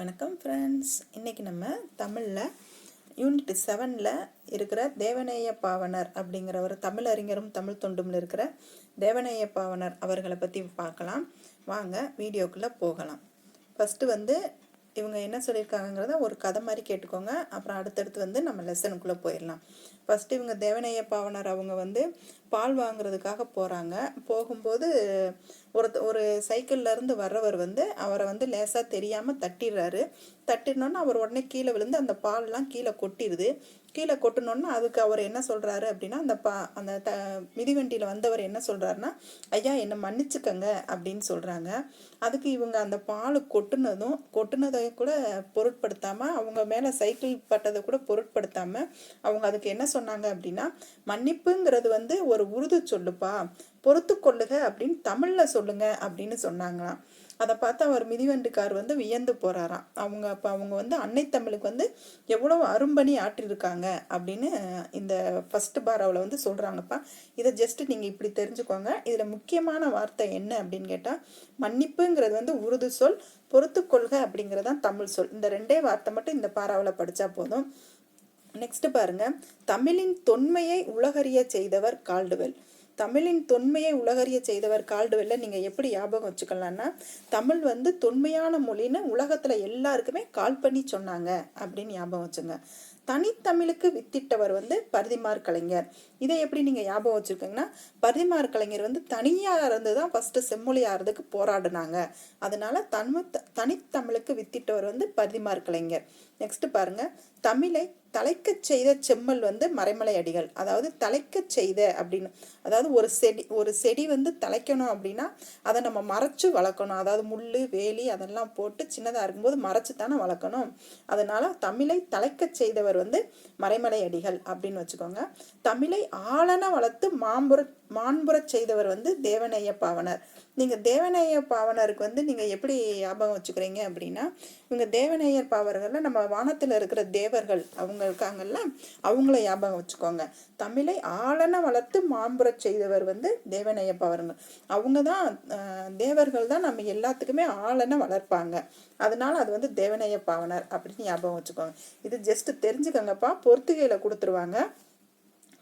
வணக்கம் ஃப்ரெண்ட்ஸ் இன்றைக்கி நம்ம தமிழில் யூனிட் செவனில் இருக்கிற தேவநேய பாவனர் அப்படிங்கிற ஒரு தமிழ் அறிஞரும் தமிழ் தொண்டுமில் இருக்கிற தேவநேய பாவனர் அவர்களை பற்றி பார்க்கலாம். வாங்க வீடியோக்குள்ளே போகலாம். ஃபஸ்ட்டு வந்து இவங்க என்ன சொல்லியிருக்காங்கங்கிறத ஒரு கதை மாதிரி கேட்டுக்கோங்க. அப்புறம் அடுத்தடுத்து வந்து நம்ம லெசனுக்குள்ளே போயிடலாம். ஃபஸ்ட்டு இவங்க தேவநேய பாவனர் அவங்க வந்து பால் வாங்குறதுக்காக போகிறாங்க போகும்போது ஒரு ஒரு சைக்கிள்லேருந்து வர்றவர் வந்து அவரை வந்து லேசாக தெரியாமல் தட்டிடுறாரு. தட்டினோன்னா அவர் உடனே கீழே விழுந்து அந்த பால்லாம் கீழே கொட்டிடுது. கீழே கொட்டினோன்னா அதுக்கு அவர் என்ன சொல்கிறாரு அப்படின்னா அந்த பா அந்த த மிதிவண்டியில் வந்தவர் என்ன சொல்கிறாருன்னா ஐயா என்னை மன்னிச்சுக்கங்க அப்படின்னு சொல்கிறாங்க அதுக்கு இவங்க அந்த பால் கொட்டுனதும் கொட்டுனதை கூட பொருட்படுத்தாமல் அவங்க மேலே சைக்கிள் பட்டதை கூட பொருட்படுத்தாமல் அவங்க அதுக்கு என்ன சொன்னாங்க அப்படின்னா மன்னிப்புங்கிறது வந்து ஒரு உருது சொல்லுப்பா பொறுத்து கொள்ளுக அப்படின்னு தமிழில் சொல்லுங்க அப்படின்னு சொன்னாங்களாம். அதை பார்த்து அவர் மிதிவண்டிக்கார் வந்து வியந்து போறாராம். அவங்க அப்போ அவங்க வந்து அன்னை தமிழுக்கு வந்து எவ்வளோ அரும்பணி ஆற்றிருக்காங்க அப்படின்னு இந்த ஃபர்ஸ்ட் பாராவில் வந்து சொல்கிறாங்கப்பா இதை ஜஸ்ட் நீங்கள் இப்படி தெரிஞ்சுக்கோங்க. இதில் முக்கியமான வார்த்தை என்ன அப்படின்னு கேட்டால் மன்னிப்புங்கிறது வந்து உருது சொல் பொறுத்து கொள்க அப்படிங்கிறதான் தமிழ் சொல். இந்த ரெண்டே வார்த்தை மட்டும் இந்த பாராவில் படித்தா போதும். நெக்ஸ்ட் பாருங்க. தமிழின் தொன்மையை உலகறிய செய்தவர் கால்டுவெல். தமிழின் தொன்மையை உலகறிய செய்தவர் கால்டுவெல்ல நீங்கள் எப்படி ஞாபகம் வச்சுக்கலாம்னா தமிழ் வந்து தொன்மையான மொழின்னு உலகத்தில் எல்லாருக்குமே கால் பண்ணி சொன்னாங்க அப்படின்னு ஞாபகம் வச்சுங்க. தனித்தமிழுக்கு வித்திட்டவர் வந்து பரிதிமார் கலைஞர். இதை எப்படி நீங்கள் ஞாபகம் வச்சுருக்கீங்கன்னா பரிதிமார் கலைஞர் வந்து தனியாக இருந்து தான் ஃபஸ்ட்டு செம்மொழி ஆறதுக்கு போராடினாங்க. அதனால தன்ம தனித்தமிழுக்கு வித்திட்டவர் வந்து பரிதிமார் கலைஞர். நெக்ஸ்ட் பாருங்க. தமிழை தலைக்கச் செய்த செம்மல் வந்து மறைமலை அடிகள். அதாவது தலைக்கச் செய்த அப்படின்னு. அதாவது ஒரு செடி ஒரு செடி வந்து தலைக்கணும் அப்படின்னா அதை நம்ம மறைச்சு வளர்க்கணும். அதாவது முள் வேலி அதெல்லாம் போட்டு சின்னதாக இருக்கும்போது மறைச்சு தானே வளர்க்கணும். அதனால தமிழை தலைக்க செய்தவர் வந்து மறைமலை அடிகள் அப்படின்னு வச்சுக்கோங்க. தமிழை ஆளன வளர்த்து மாம்புற மாண்புறச் செய்தவர் வந்து தேவநேய பாவனர். நீங்கள் தேவநேய பாவனருக்கு வந்து நீங்கள் எப்படி ஞாபகம் வச்சுக்கிறீங்க அப்படின்னா இவங்க தேவநேயர் பாவர்களில் நம்ம வானத்தில் இருக்கிற தேவர்கள் அவங்க இருக்காங்கல்ல அவங்கள ஞாபகம் வச்சுக்கோங்க. தமிழை ஆளன வளர்த்து மாம்புறச் செய்தவர் வந்து தேவநேய பாவர்கள். அவங்க தான் தேவர்கள் தான் நம்ம எல்லாத்துக்குமே ஆளன வளர்ப்பாங்க. அதனால அது வந்து தேவநேய பாவனர் அப்படின்னு ஞாபகம் வச்சுக்கோங்க. இது ஜஸ்ட் தெரிஞ்சுக்கோங்கப்பா. பொறுத்துகையில் கொடுத்துருவாங்க.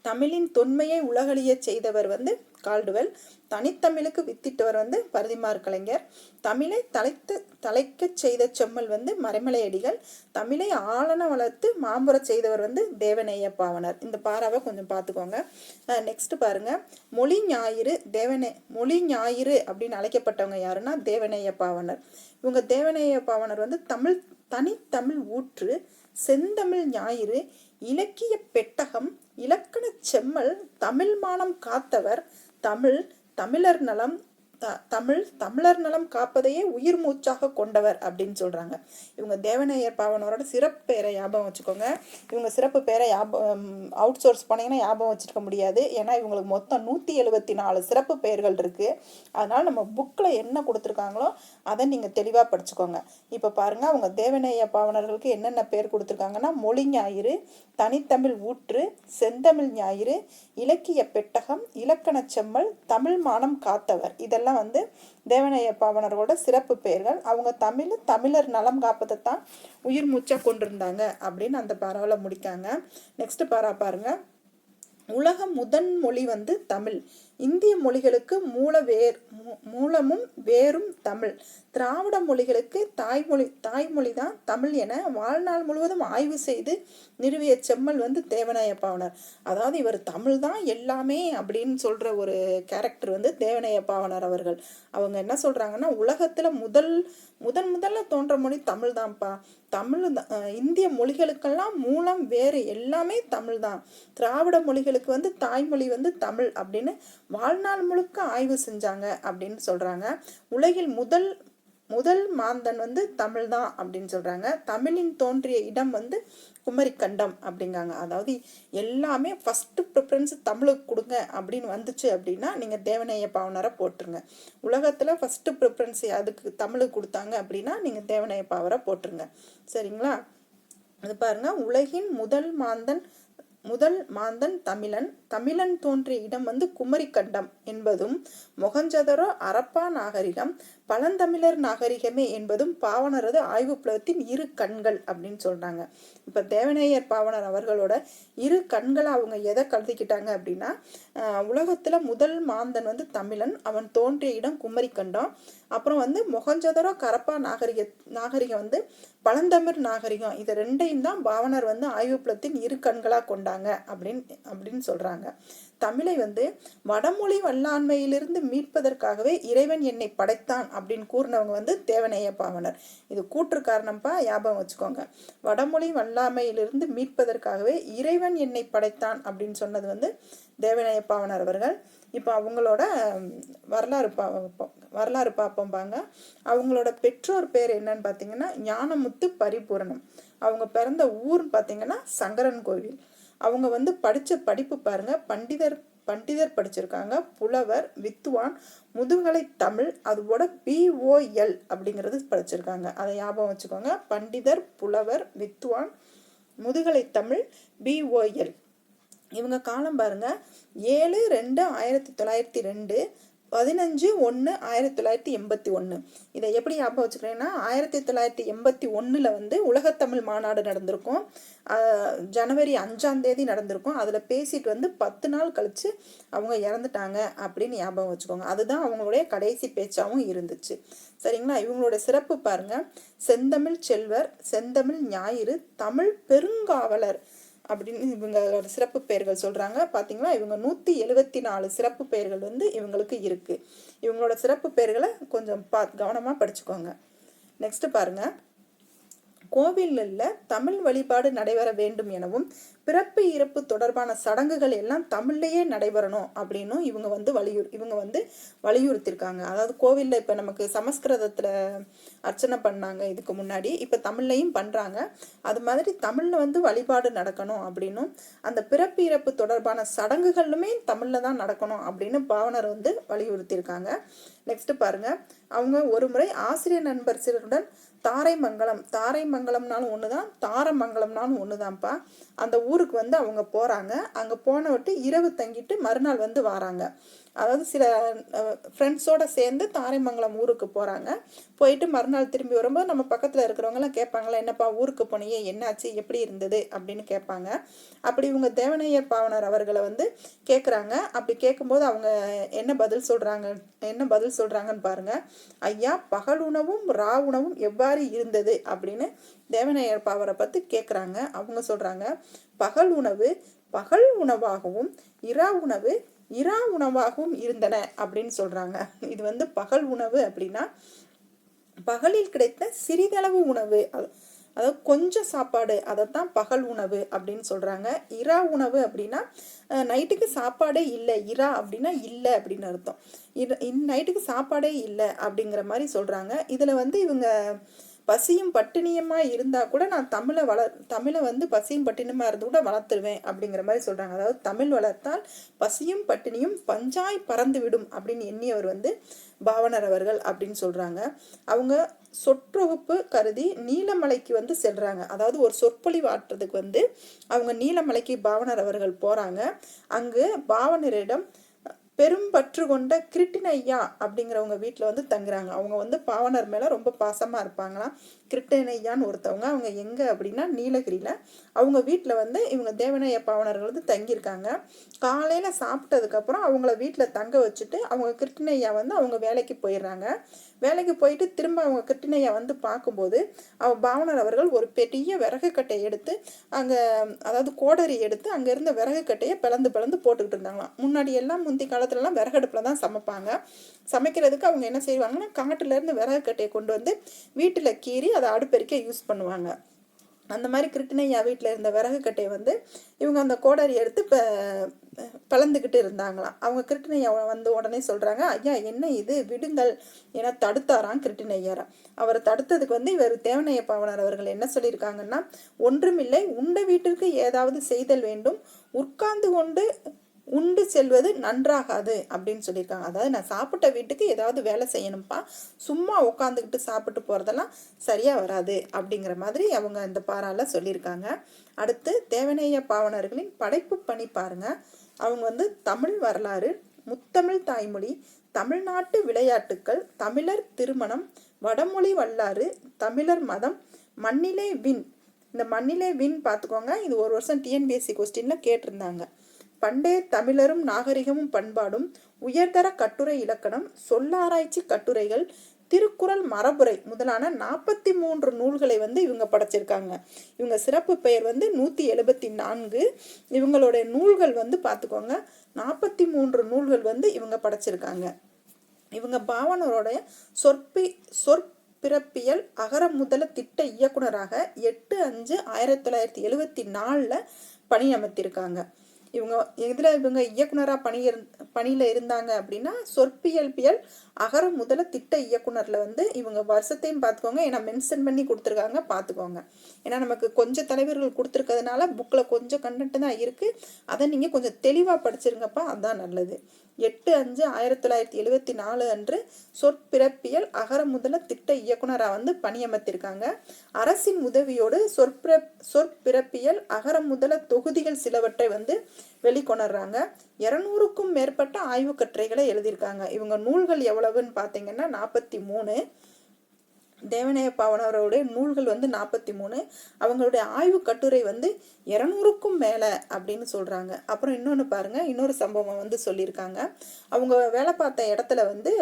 தமிழின் தொன்மையை உலகழிய செய்தவர் வந்து கால்டுவெல். தனித்தமிழுக்கு வித்திட்டவர் வந்து பரதிமார் கலைஞர். தமிழை தலைத்து தலைக்க செய்த செம்மல் வந்து மறைமலையடிகள். தமிழை ஆளன வளர்த்து மாம்புற செய்தவர் வந்து தேவநேய பாவனர். இந்த பாராவை கொஞ்சம் பார்த்துக்கோங்க. நெக்ஸ்ட் பாருங்க. மொழி ஞாயிறு தேவனே மொழி ஞாயிறு அப்படின்னு அழைக்கப்பட்டவங்க யாருன்னா தேவநேய பாவனர். இவங்க தேவநேய பாவனர் வந்து தமிழ் தனித்தமிழ் ஊற்று செந்தமிழ் ஞாயிறு இலக்கிய பெட்டகம் இலக்கண செம்மல் தமிழ் மானம் காத்தவர் தமிழ் தமிழர் நலம் த தமிழ் தமிழர் நலம் காப்பதையே உயிர் மூச்சாக கொண்டவர் அப்படின்னு சொல்கிறாங்க இவங்க தேவநேயர் பாவனரோட சிறப்பு பேரை ஞாபகம் வச்சுக்கோங்க. இவங்க சிறப்பு பேரை ஞாபகம் அவுட் சோர்ஸ் போனீங்கன்னா ஞாபகம் வச்சுருக்க முடியாது. ஏன்னா இவங்களுக்கு மொத்தம் நூற்றி எழுபத்தி நாலு சிறப்பு பெயர்கள் இருக்குது அதனால் நம்ம புக்கில் என்ன கொடுத்துருக்காங்களோ அதை நீங்கள் தெளிவாக படிச்சுக்கோங்க. இப்போ பாருங்கள் அவங்க தேவநேய பாவனர்களுக்கு என்னென்ன பேர் கொடுத்துருக்காங்கன்னா மொழி ஞாயிறு தனித்தமிழ் ஊற்று செந்தமிழ் ஞாயிறு இலக்கிய பெட்டகம் இலக்கண செம்மல் தமிழ் மானம் காத்தவர். இதெல்லாம் இதெல்லாம் வந்து தேவனைய பாவனரோட சிறப்பு பெயர்கள். அவங்க தமிழ் தமிழர் நலம் காப்பதை தான் உயிர் மூச்சா கொண்டிருந்தாங்க அப்படின்னு அந்த பாராவில் முடிக்காங்க. நெக்ஸ்ட் பாரா பாருங்க. உலக முதன் மொழி வந்து தமிழ். இந்திய மொழிகளுக்கு மூல வேர் மூலமும் வேரும் தமிழ். திராவிட மொழிகளுக்கு தாய்மொழி தாய்மொழி தான் தமிழ் என வாழ்நாள் முழுவதும் ஆய்வு செய்து நிறுவிய செம்மல் வந்து தேவநாய பாவனர் அதாவது இவர் தமிழ் தான் எல்லாமே அப்படின்னு சொல்கிற ஒரு கேரக்டர் வந்து தேவநாய பாவனர் அவர்கள். அவங்க என்ன சொல்கிறாங்கன்னா உலகத்தில் முதல் முதன் முதல்ல தோன்ற மொழி தமிழ் தான்ப்பா தமிழ் தான் இந்திய மொழிகளுக்கெல்லாம் மூலம் வேறு எல்லாமே தமிழ் தான். திராவிட மொழிகளுக்கு வந்து தாய்மொழி வந்து தமிழ் அப்படின்னு வாழ்நாள் முழுக்க ஆய்வு செஞ்சாங்க அப்படின்னு சொல்கிறாங்க உலகில் முதல் முதல் மாந்தன் வந்து தமிழ் தான் அப்படின்னு சொல்கிறாங்க தமிழின் தோன்றிய இடம் வந்து குமரிக்கண்டம் அப்படிங்காங்க. அதாவது எல்லாமே ஃபஸ்ட்டு ப்ரிஃபரன்ஸ் தமிழுக்கு கொடுங்க அப்படின்னு வந்துச்சு அப்படின்னா நீங்கள் தேவநேய பாவனரை போட்டுருங்க உலகத்தில் ஃபஸ்ட்டு ப்ரிஃபரன்ஸ் அதுக்கு தமிழுக்கு கொடுத்தாங்க அப்படின்னா நீங்கள் தேவநேய பாவரை போட்டுருங்க சரிங்களா? அது பாருங்கள் உலகின் முதல் மாந்தன் முதல் மாந்தன் தமிழன். தமிழன் தோன்றிய இடம் வந்து குமரிக்கண்டம் என்பதும் மொகஞ்சதரோ அரப்பா நாகரிகம் பழந்தமிழர் நாகரிகமே என்பதும் பாவனரது ஆய்வு புலத்தின் இரு கண்கள் அப்படின்னு சொல்றாங்க. இப்ப தேவநேயர் பாவனர் அவர்களோட இரு கண்களை அவங்க எதை கருதிக்கிட்டாங்க அப்படின்னா உலகத்துல முதல் மாந்தன் வந்து தமிழன். அவன் தோன்றிய இடம் குமரிக்கண்டம். அப்புறம் வந்து மொகஞ்சதரோ கரப்பா நாகரிக நாகரிகம் வந்து பழந்தமிழ் நாகரிகம். இது ரெண்டையும் தான் பாவனர் வந்து ஆய்வு புலத்தின் இரு கண்களா கொண்டாங்க அப்படின்னு அப்படின்னு சொல்றாங்க. தமிழை வந்து வடமொழி வல்லாண்மையிலிருந்து மீட்பதற்காகவே இறைவன் என்னை படைத்தான் அப்படின்னு கூறினவங்க வந்து தேவநேய பாவனர் இது கூற்று காரணம்ப்பா ஞாபகம் வச்சுக்கோங்க. வடமொழி வல்லாமையிலிருந்து மீட்பதற்காகவே இறைவன் என்னை படைத்தான் அப்படின்னு சொன்னது வந்து தேவநேய பாவனர் அவர்கள். இப்போ அவங்களோட வரலாறு பா வரலாறு வரலாறு பார்ப்போம்பாங்க அவங்களோட பெற்றோர் பேர் என்னன்னு பார்த்தீங்கன்னா ஞானமுத்து பரிபூரணம். அவங்க பிறந்த ஊர்னு பார்த்தீங்கன்னா சங்கரன் கோவில். அவங்க வந்து படித்த படிப்பு பாருங்க. பண்டிதர் பண்டிதர் படிச்சிருக்காங்க. புலவர் வித்துவான் முதுகலை தமிழ் அதோட பிஓஎல் அப்படிங்கிறது படிச்சிருக்காங்க. அதை ஞாபகம் வச்சுக்கோங்க. பண்டிதர் புலவர் வித்துவான் முதுகலை தமிழ் பிஓஎல் இவங்க காலம் பாருங்க. ஏழு ரெண்டு ஆயிரத்தி தொள்ளாயிரத்தி ரெண்டு பதினஞ்சு ஒன்று ஆயிரத்தி தொள்ளாயிரத்தி எண்பத்தி ஒன்று இதை எப்படி ஞாபகம் வச்சுக்கிறேன்னா ஆயிரத்தி தொள்ளாயிரத்தி எண்பத்தி ஒன்றில் வந்து உலகத்தமிழ் மாநாடு நடந்திருக்கும். ஜனவரி அஞ்சாம் தேதி நடந்திருக்கும். அதில் பேசிட்டு வந்து பத்து நாள் கழித்து அவங்க இறந்துட்டாங்க அப்படின்னு ஞாபகம் வச்சுக்கோங்க. அதுதான் அவங்களுடைய கடைசி பேச்சாகவும் இருந்துச்சு. சரிங்களா? இவங்களோட சிறப்பு பாருங்க. செந்தமிழ் செல்வர் செந்தமிழ் ஞாயிறு தமிழ் பெருங்காவலர். அப்படின்னு இவங்களோட சிறப்பு பெயர்கள் சொல்கிறாங்க பார்த்தீங்களா இவங்க நூற்றி எழுபத்தி நாலு சிறப்பு பெயர்கள் வந்து இவங்களுக்கு இருக்குது இவங்களோட சிறப்பு பெயர்களை கொஞ்சம் பா கவனமாக படிச்சுக்கோங்க. நெக்ஸ்ட்டு பாருங்கள் கோவிலில் தமிழ் வழிபாடு நடைபெற வேண்டும் எனவும் பிறப்பு இறப்பு தொடர்பான சடங்குகள் எல்லாம் தமிழ்லேயே நடைபெறணும் அப்படின்னும் இவங்க வந்து வலியுறு இவங்க வந்து வலியுறுத்திருக்காங்க. அதாவது கோவிலில் இப்போ நமக்கு சமஸ்கிருதத்தில் அர்ச்சனை பண்ணாங்க இதுக்கு முன்னாடி. இப்போ தமிழ்லையும் பண்ணுறாங்க அது மாதிரி தமிழில் வந்து வழிபாடு நடக்கணும் அப்படின்னும் அந்த பிறப்பு இறப்பு தொடர்பான சடங்குகளுமே தமிழில் தான் நடக்கணும் அப்படின்னு பாவனர் வந்து வலியுறுத்தியிருக்காங்க நெக்ஸ்ட் பாருங்க. அவங்க ஒரு முறை ஆசிரியர் நண்பர் சிலருடன் தாரைமங்கலம். தாரைமங்கலம்னாலும் ஒன்று தான் தாரமங்கலம்னாலும் ஒன்று தான்ப்பா அந்த ஊருக்கு வந்து அவங்க போகிறாங்க அங்கே போனவட்டு இரவு தங்கிட்டு மறுநாள் வந்து வராங்க. அதாவது சில ஃப்ரெண்ட்ஸோடு சேர்ந்து தாரைமங்கலம் ஊருக்கு போகிறாங்க போயிட்டு மறுநாள் திரும்பி வரும்போது நம்ம பக்கத்தில் இருக்கிறவங்கலாம் கேட்பாங்களா என்னப்பா ஊருக்கு போனியே? என்னாச்சு? எப்படி இருந்தது? அப்படின்னு கேட்பாங்க. அப்படி இவங்க தேவனையர் பாவனர் அவர்களை வந்து கேட்குறாங்க அப்படி கேட்கும்போது அவங்க என்ன பதில் சொல்கிறாங்க என்ன பதில் சொல்கிறாங்கன்னு பாருங்க. ஐயா பகல் உணவும் ரா உணவும் எவ்வாறு இருந்தது? அப்படின்னு தேவனையர் பாவரை பற்றி கேட்குறாங்க அவங்க சொல்கிறாங்க பகல் உணவு பகல் உணவாகவும் இரா உணவு இரா உணவாகவும் இருந்தன அப்படின்னு சொல்றாங்க. இது வந்து பகல் உணவு அப்படின்னா பகலில் கிடைத்த சிறிதளவு உணவு அது- அதாவது கொஞ்சம் சாப்பாடு அதைத்தான் பகல் உணவு அப்படின்னு சொல்றாங்க. இரா உணவு அப்படின்னா நைட்டுக்கு சாப்பாடே இல்லை. இரா அப்படின்னா இல்லை அப்படின்னு அர்த்தம். இது நைட்டுக்கு சாப்பாடே இல்லை அப்படிங்கிற மாதிரி சொல்றாங்க. இதுல வந்து இவங்க பசியும் பட்டினியமாக இருந்தால் கூட நான் தமிழை வள தமிழை வந்து பசியும் பட்டினியமாக இருந்து கூட வளர்த்துருவேன் அப்படிங்கிற மாதிரி சொல்கிறாங்க அதாவது தமிழ் வளர்த்தால் பசியும் பட்டினியும் பஞ்சாய் பறந்து விடும் அப்படின்னு எண்ணியவர் வந்து பாவனர் அவர்கள் அப்படின்னு சொல்கிறாங்க அவங்க சொற்றொகுப்பு கருதி நீலமலைக்கு வந்து செல்றாங்க. அதாவது ஒரு சொற்பொழிவு ஆற்றுறதுக்கு வந்து அவங்க நீலமலைக்கு பாவனர் அவர்கள் போறாங்க. அங்கு பாவனரிடம் பெரும்பற்று கொண்ட கிருட்டினையா அப்படிங்கிறவங்க வீட்டில் வந்து தங்குறாங்க. அவங்க வந்து பாவனர் மேலே ரொம்ப பாசமாக இருப்பாங்களாம். கிருட்டனையான்னு ஒருத்தவங்க அவங்க எங்கே அப்படின்னா நீலகிரியில். அவங்க வீட்டில் வந்து இவங்க தேவனைய பாவனர்கள் வந்து தங்கியிருக்காங்க. காலையில் சாப்பிட்டதுக்கப்புறம் அவங்கள வீட்டில் தங்க வச்சுட்டு அவங்க கிருட்டினையா வந்து அவங்க வேலைக்கு போயிடுறாங்க. வேலைக்கு போயிட்டு திரும்ப அவங்க கிருட்டினையா வந்து பார்க்கும்போது அவ பாவனர் அவர்கள் ஒரு பெரிய விறகு கட்டையை எடுத்து அங்கே அதாவது கோடரி எடுத்து அங்கே இருந்த விறகு கட்டையை பிளந்து பிளந்து போட்டுக்கிட்டு இருந்தாங்களாம். முன்னாடி எல்லாம் முந்தி காலத்துலலாம் விறகடுப்பில் தான் சமைப்பாங்க. சமைக்கிறதுக்கு அவங்க என்ன செய்வாங்கன்னா காட்டிலேருந்து விறகு கட்டையை கொண்டு வந்து வீட்டில் கீறி அதை அடுப்பெருக்க யூஸ் பண்ணுவாங்க. அந்த மாதிரி கிருட்டிணையா வீட்டில் இருந்த விறகு கட்டையை வந்து இவங்க அந்த கோடாரி எடுத்து இப்போ பிளந்துக்கிட்டு இருந்தாங்களாம். அவங்க கிருட்டினையா வந்து உடனே சொல்கிறாங்க ஐயா என்ன இது? விடுங்கள் என தடுத்தாராம் கிருட்டிணையாரா அவரை தடுத்ததுக்கு வந்து இவர் தேவனைய பாவனர் அவர்கள் என்ன சொல்லியிருக்காங்கன்னா ஒன்றுமில்லை உண்ட வீட்டிற்கு ஏதாவது செய்தல் வேண்டும். உட்கார்ந்து கொண்டு உண்டு செல்வது நன்றாகாது அப்படின்னு சொல்லியிருக்காங்க. அதாவது நான் சாப்பிட்ட வீட்டுக்கு ஏதாவது வேலை செய்யணும்ப்பா சும்மா உட்காந்துக்கிட்டு சாப்பிட்டு போகிறதெல்லாம் சரியாக வராது அப்படிங்கிற மாதிரி அவங்க இந்த பாரால சொல்லியிருக்காங்க. அடுத்து தேவநேய பாவனர்களின் படைப்பு பணி பாருங்கள் அவங்க வந்து தமிழ் வரலாறு முத்தமிழ் தாய்மொழி தமிழ்நாட்டு விளையாட்டுக்கள் தமிழர் திருமணம் வடமொழி வல்லாறு தமிழர் மதம் மண்ணிலே வின் இந்த மண்ணிலே வின் பார்த்துக்கோங்க. இது ஒரு வருஷம் டிஎன்பிஎஸ்சி கொஸ்டின்ல கேட்டிருந்தாங்க. பண்டைய தமிழரும் நாகரிகமும் பண்பாடும் உயர்தர கட்டுரை இலக்கணம் சொல்லாராய்ச்சி கட்டுரைகள் திருக்குறள் மரபுரை முதலான நாற்பத்தி மூன்று நூல்களை வந்து இவங்க படைச்சிருக்காங்க. இவங்க சிறப்பு பெயர் வந்து நூற்றி எழுபத்தி நான்கு. இவங்களுடைய நூல்கள் வந்து பார்த்துக்கோங்க நாற்பத்தி மூன்று நூல்கள் வந்து இவங்க படைச்சிருக்காங்க. இவங்க பாவனருடைய சொற்பி சொற்பிறப்பியல் அகர முதல திட்ட இயக்குனராக எட்டு அஞ்சு ஆயிரத்தி தொள்ளாயிரத்தி எழுவத்தி நாலில் பணியமர்த்தியிருக்காங்க இவங்க எதில் இவங்க இயக்குனராக பணி பணியில் இருந்தாங்க அப்படின்னா சொற்பியல்பியல் அகர முதல திட்ட இயக்குனரில் வந்து இவங்க வருஷத்தையும் பார்த்துக்கோங்க ஏன்னா மென்ஷன் பண்ணி கொடுத்துருக்காங்க பார்த்துக்கோங்க ஏன்னா நமக்கு கொஞ்சம் தலைவர்கள் கொடுத்துருக்கிறதுனால புக்கில் கொஞ்சம் கண்டென்ட் தான் இருக்குது அதை நீங்கள் கொஞ்சம் தெளிவாக படிச்சிருங்கப்பா அதுதான் நல்லது. எட்டு அஞ்சு ஆயிரத்தி தொள்ளாயிரத்தி எழுவத்தி நாலு அன்று சொற்பிறப்பியல் அகர முதல திட்ட இயக்குனராக வந்து பணியமர்த்திருக்காங்க. அரசின் உதவியோடு சொற்பிற சொற்பிறப்பியல் அகர முதல தொகுதிகள் சிலவற்றை வந்து வெளிக்கொணர்றாங்க. இரநூறுக்கும் மேற்பட்ட ஆய்வு கட்டுரைகளை எழுதியிருக்காங்க. இவங்க நூல்கள் எவ்வளவுன்னு பார்த்தீங்கன்னா நாற்பத்தி மூணு. தேவநேய பாவனவருடைய நூல்கள் வந்து நாற்பத்தி மூணு அவங்களுடைய ஆய்வு கட்டுரை வந்து இரநூறுக்கும் மேலே அப்படின்னு சொல்கிறாங்க அப்புறம் இன்னொன்று பாருங்கள் இன்னொரு சம்பவம் வந்து சொல்லியிருக்காங்க. அவங்க வேலை பார்த்த இடத்துல வந்து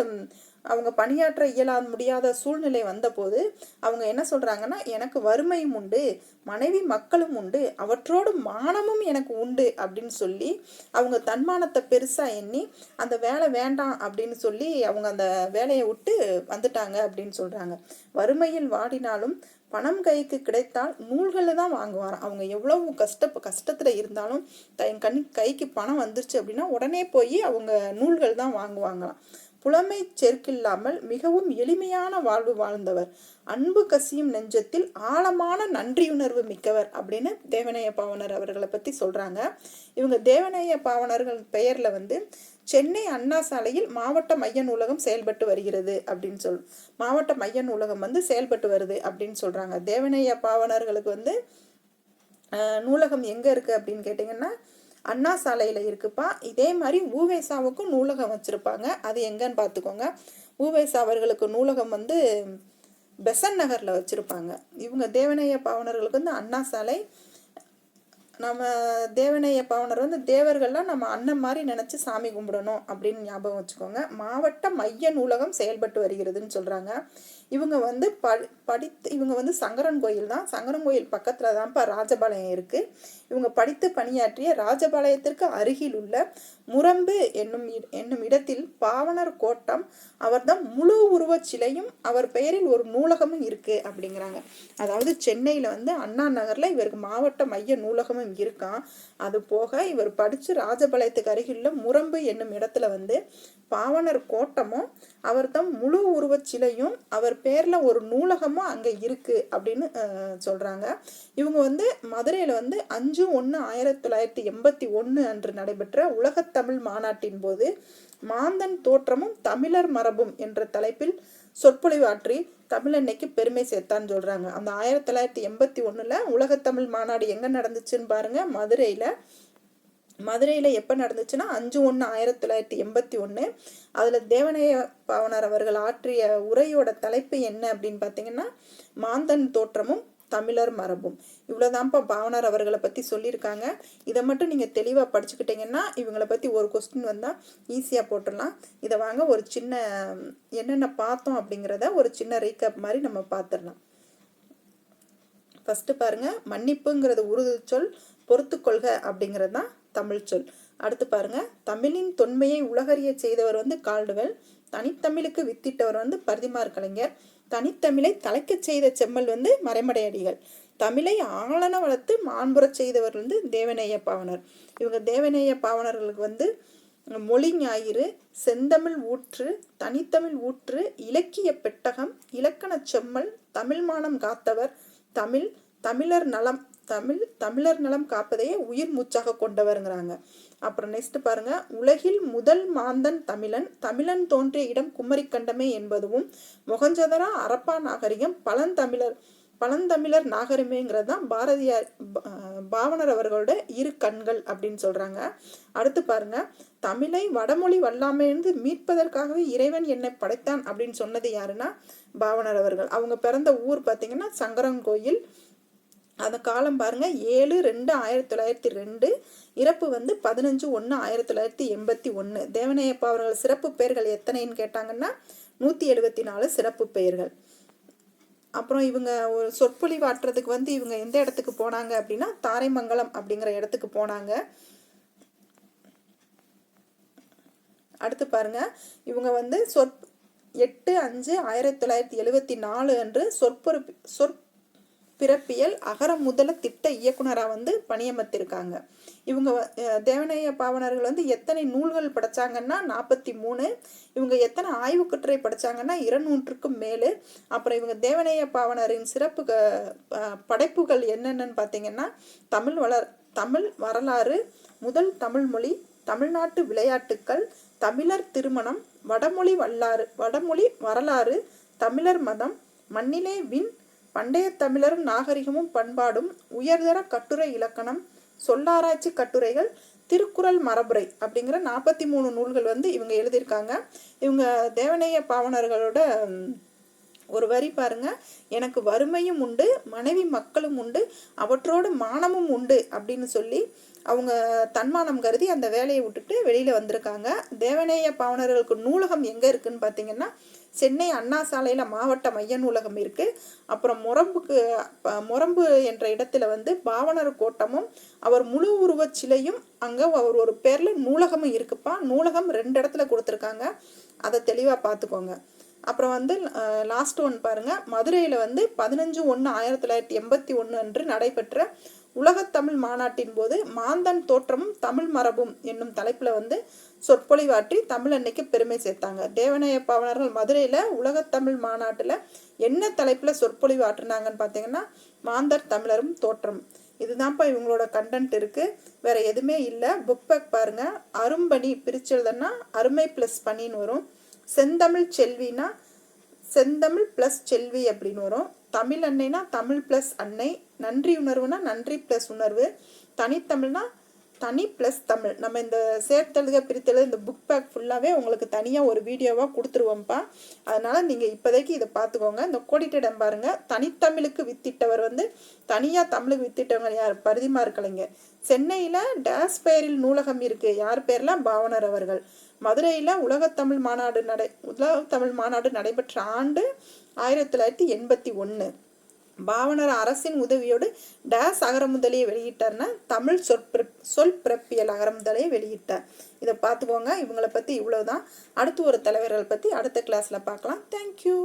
அவங்க பணியாற்ற இயலா முடியாத சூழ்நிலை வந்தபோது அவங்க என்ன சொல்கிறாங்கன்னா எனக்கு வறுமையும் உண்டு மனைவி மக்களும் உண்டு அவற்றோடு மானமும் எனக்கு உண்டு அப்படின்னு சொல்லி அவங்க தன்மானத்தை பெருசாக எண்ணி அந்த வேலை வேண்டாம் அப்படின்னு சொல்லி அவங்க அந்த வேலையை விட்டு வந்துட்டாங்க அப்படின்னு சொல்கிறாங்க வறுமையில் வாடினாலும் பணம் கைக்கு கிடைத்தால் நூல்களில் தான் வாங்குவாராம். அவங்க எவ்வளவு கஷ்ட கஷ்டத்தில் இருந்தாலும் தன் கண் கைக்கு பணம் வந்துருச்சு அப்படின்னா உடனே போய் அவங்க நூல்கள் தான் வாங்குவாங்களாம். புலமை செருக்கில்லாமல் மிகவும் எளிமையான வாழ்வு வாழ்ந்தவர். அன்பு கசியும் நெஞ்சத்தில் ஆழமான நன்றியுணர்வு மிக்கவர் அப்படின்னு தேவநேய பாவனர் அவர்களை பற்றி சொல்கிறாங்க இவங்க தேவநேய பாவனர்கள் பெயரில் வந்து சென்னை அண்ணா சாலையில் மாவட்ட மைய நூலகம் செயல்பட்டு வருகிறது அப்படின்னு சொல் மாவட்ட மைய நூலகம் வந்து செயல்பட்டு வருது அப்படின்னு சொல்கிறாங்க தேவநேய பாவனர்களுக்கு வந்து நூலகம் எங்கே இருக்குது அப்படின்னு கேட்டிங்கன்னா அண்ணா சாலையில் இருக்குப்பா. இதே மாதிரி ஊவேசாவுக்கும் நூலகம் வச்சுருப்பாங்க. அது எங்கன்னு பார்த்துக்கோங்க ஊவேசா அவர்களுக்கு நூலகம் வந்து பெசன் நகரில் வச்சுருப்பாங்க. இவங்க தேவனைய பாவனர்களுக்கு வந்து அண்ணா சாலை. நம்ம தேவனைய பாவனர் வந்து தேவர்கள்லாம் நம்ம அண்ணன் மாதிரி நினச்சி சாமி கும்பிடணும் அப்படின்னு ஞாபகம் வச்சுக்கோங்க. மாவட்ட மைய நூலகம் செயல்பட்டு வருகிறதுன்னு சொல்கிறாங்க இவங்க வந்து படி படித்து இவங்க வந்து சங்கரன் கோயில் தான் சங்கரன் கோயில் பக்கத்தில் தான்ப்பா ராஜபாளையம் இருக்குது இவங்க படித்து பணியாற்றிய ராஜபாளையத்திற்கு அருகில் உள்ள முரம்பு என்னும் என்னும் இடத்தில் பாவனர் கோட்டம் அவர்தான் முழு உருவச் சிலையும் அவர் பெயரில் ஒரு நூலகமும் இருக்குது அப்படிங்கிறாங்க. அதாவது சென்னையில் வந்து அண்ணா நகரில் இவருக்கு மாவட்ட மைய நூலகமும் இருக்கான் அது போக இவர் படித்து ராஜபாளையத்துக்கு அருகில் முரம்பு என்னும் இடத்துல வந்து பாவனர் கோட்டமும் அவர் தான் முழு உருவச் சிலையும் அவர் பேரில் ஒரு நூலகமும் அங்கே இருக்குது அப்படின்னு சொல்கிறாங்க இவங்க வந்து மதுரையில் வந்து அஞ்சு அஞ்சு ஒன்று ஆயிரத்தி தொள்ளாயிரத்தி எண்பத்தி ஒன்று அன்று நடைபெற்ற உலகத்தமிழ் மாநாட்டின் போது மாந்தன் தோற்றமும் தமிழர் மரபும் என்ற தலைப்பில் சொற்பொழிவாற்றி தமிழன்னைக்கு பெருமை சேர்த்தான்னு சொல்கிறாங்க அந்த ஆயிரத்தி தொள்ளாயிரத்தி எண்பத்தி ஒன்றில் உலகத்தமிழ் மாநாடு எங்கே நடந்துச்சுன்னு பாருங்கள் மதுரையில். மதுரையில் எப்போ நடந்துச்சுன்னா அஞ்சு ஒன்று ஆயிரத்தி தொள்ளாயிரத்தி எண்பத்தி ஒன்று அதில் தேவனைய பாவனர் அவர்கள் ஆற்றிய உரையோட தலைப்பு என்ன அப்படின்னு பார்த்தீங்கன்னா மாந்தன் தோற்றமும் தமிழர் மரபும். இவ்வளோதான்ப்பா பாவனர் அவர்களை பற்றி சொல்லியிருக்காங்க. இதை மட்டும் நீங்கள் தெளிவாக படிச்சுக்கிட்டீங்கன்னா இவங்களை பற்றி ஒரு கொஸ்டின் வந்தால் ஈஸியாக போட்டுடலாம். இதை வாங்க ஒரு சின்ன என்னென்ன பார்த்தோம் அப்படிங்கிறத ஒரு சின்ன ரீக்கப் மாதிரி நம்ம பார்த்துடலாம். ஃபஸ்ட்டு பாருங்கள் மன்னிப்புங்கிறது உருது சொல் பொறுத்துக்கொள்க அப்படிங்கிறது தான் தமிழ் சொல். அடுத்து பாருங்க தமிழின் தொன்மையை உலகறிய செய்தவர் வந்து கால்டுவெல் தனித்தமிழுக்கு வித்திட்டவர் வந்து பரிதிமார் கலைஞர். தனித்தமிழை தலைக்கச் செய்த செம்மல் வந்து மறைமடையடிகள். தமிழை ஆளன வளர்த்து மாண்புறச் செய்தவர் வந்து தேவநேய பாவனர் இவங்க தேவநேய பாவனர்களுக்கு வந்து மொழி ஞாயிறு செந்தமிழ் ஊற்று தனித்தமிழ் ஊற்று இலக்கிய பெட்டகம் இலக்கண செம்மல் தமிழ் மானம் காத்தவர் தமிழ் தமிழர் நலம் தமிழ் தமிழர் நலம் காப்பதையே உயிர் மூச்சாக கொண்டவருங்கிறாங்க. அப்புறம் நெக்ஸ்ட் பாருங்க. உலகில் முதல் மாந்தன் தமிழன். தமிழன் தோன்றிய இடம் குமரிக்கண்டமே என்பதுவும் மொகஞ்சதரா அரப்பா நாகரிகம் பழந்தமிழர் பழந்தமிழர் நாகரிகங்கிறது தான் பாரதியார் பாவனர் அவர்களோட இரு கண்கள் அப்படின்னு சொல்றாங்க. அடுத்து பாருங்க. தமிழை வடமொழி வல்லாமையிலிருந்து மீட்பதற்காகவே இறைவன் என்னை படைத்தான் அப்படின்னு சொன்னது யாருன்னா பாவனர் அவர்கள். அவங்க பிறந்த ஊர் பார்த்தீங்கன்னா சங்கரங்கோயில் அந்த காலம் பாருங்கள் ஏழு ரெண்டு ஆயிரத்தி தொள்ளாயிரத்தி ரெண்டு. இறப்பு வந்து பதினஞ்சு ஒன்று ஆயிரத்தி தொள்ளாயிரத்தி எண்பத்தி ஒன்று தேவனையப்பா அவர்கள் சிறப்பு பெயர்கள் எத்தனைன்னு கேட்டாங்கன்னா நூற்றி எழுபத்தி நாலு சிறப்பு பெயர்கள். அப்புறம் இவங்க ஒரு சொற்பொழிவாற்றுறதுக்கு வந்து இவங்க எந்த இடத்துக்கு போனாங்க அப்படின்னா தாரைமங்கலம் அப்படிங்கிற இடத்துக்கு போனாங்க. அடுத்து பாருங்க. இவங்க வந்து சொற் எட்டு அஞ்சு ஆயிரத்தி தொள்ளாயிரத்தி எழுவத்தி நாலு அன்று சொற்பொறுப்பு பிறப்பியல் அகர முதல திட்ட இயக்குனராக வந்து பணியமர்த்திருக்காங்க. இவங்க வ- தேவனைய பாவனர்கள் வந்து எத்தனை நூல்கள் படைச்சாங்கன்னா நாற்பத்தி மூணு இவங்க எத்தனை ஆய்வு கட்டுரை படைச்சாங்கன்னா இருநூற்றுக்கும் மேலே. அப்புறம் இவங்க தேவனைய பாவனரின் சிறப்பு படைப்புகள் என்னென்னு பார்த்தீங்கன்னா தமிழ் வளர் தமிழ் வரலாறு முதல் தமிழ் மொழி தமிழ்நாட்டு விளையாட்டுக்கள் தமிழர் திருமணம் வடமொழி வல்லாறு வடமொழி வரலாறு தமிழர் மதம் மண்ணிலே விண் பண்டைய தமிழரும் நாகரிகமும் பண்பாடும் உயர்தர கட்டுரை இலக்கணம் சொல்லாராய்ச்சி கட்டுரைகள் திருக்குறள் மரபுரை அப்படிங்கிற நாற்பத்தி மூணு நூல்கள் வந்து இவங்க எழுதியிருக்காங்க. இவங்க தேவநேய பாவனர்களோட ஒரு வரி பாருங்க. எனக்கு வறுமையும் உண்டு மனைவி மக்களும் உண்டு அவற்றோடு மானமும் உண்டு அப்படின்னு சொல்லி அவங்க தன்மானம் கருதி அந்த வேலையை விட்டுட்டு வெளியில வந்திருக்காங்க. தேவநேய பாவனர்களுக்கு நூலகம் எங்க இருக்குன்னு பார்த்தீங்கன்னா சென்னை அண்ணா சாலையில் மாவட்ட மைய நூலகம் இருக்குது அப்புறம் முரம்புக்கு முரம்பு என்ற இடத்துல வந்து பாவனர் கோட்டமும் அவர் முழு உருவச் சிலையும் அங்கே அவர் ஒரு பேரில் நூலகமும் இருக்குப்பா. நூலகம் ரெண்டு இடத்துல கொடுத்துருக்காங்க. அதை தெளிவாக பார்த்துக்கோங்க அப்புறம் வந்து லாஸ்ட் ஒன் பாருங்க. மதுரையில் வந்து பதினஞ்சு ஒன்று ஆயிரத்தி தொள்ளாயிரத்தி எண்பத்தி ஒன்று அன்று நடைபெற்ற உலகத்தமிழ் மாநாட்டின் போது மாந்தன் தோற்றமும் தமிழ் மரபும் என்னும் தலைப்பில் வந்து சொற்பொழிவாற்றி தமிழ் அன்னைக்கு பெருமை சேர்த்தாங்க. தேவநாய பாவனர்கள் மதுரையில் உலகத்தமிழ் மாநாட்டில் என்ன தலைப்பில் சொற்பொழிவாற்றினாங்கன்னு பார்த்தீங்கன்னா மாந்தர் தமிழரும் தோற்றம். இதுதான்ப்பா இவங்களோட கண்டென்ட் இருக்குது வேறு எதுவுமே இல்லை. புக் பேக் பாருங்கள் அரும்பணி பிரிச்செழுதுன்னா அருமை ப்ளஸ் பணின்னு வரும். செந்தமிழ் செல்வினா செந்தமிழ் ப்ளஸ் செல்வி அப்படின்னு வரும். தமிழ் அன்னைனா தமிழ் ப்ளஸ் அன்னை. நன்றி உணர்வுனா நன்றி ப்ளஸ் உணர்வு. தனித்தமிழ்னா தனி ப்ளஸ் தமிழ். நம்ம இந்த சேர்த்தெழுக பிரித்தெழுக இந்த புக் பேக் ஃபுல்லாகவே உங்களுக்கு தனியாக ஒரு வீடியோவாக கொடுத்துருவோம்ப்பா. அதனால் நீங்கள் இப்போதைக்கு இதை பார்த்துக்கோங்க. இந்த கோடிட்டிடம் பாருங்கள் தனித்தமிழுக்கு வித்திட்டவர் வந்து தனியாக தமிழுக்கு வித்திட்டவங்க யார்? பரிதிமார் கலைஞர் சென்னையில் டேஸ் பெயரில் நூலகம் இருக்குது யார் பேர்லாம்? பாவனர் அவர்கள். மதுரையில் உலகத்தமிழ் மாநாடு நடை உலகத்தமிழ் மாநாடு நடைபெற்ற ஆண்டு ஆயிரத்தி தொள்ளாயிரத்தி எண்பத்தி ஒன்று பாவனர் அரசின் உதவியோடு டேஸ் அகரமுதலையை வெளியிட்டார்னா தமிழ் சொற்பிற சொல் பிறப்பியல் அகரமுதலையை வெளியிட்டார். இதை பார்த்துக்கோங்க. இவங்களை பற்றி இவ்வளவுதான். அடுத்து ஒரு தலைவர்கள் பற்றி அடுத்த கிளாஸில் பார்க்கலாம். தேங்க்யூ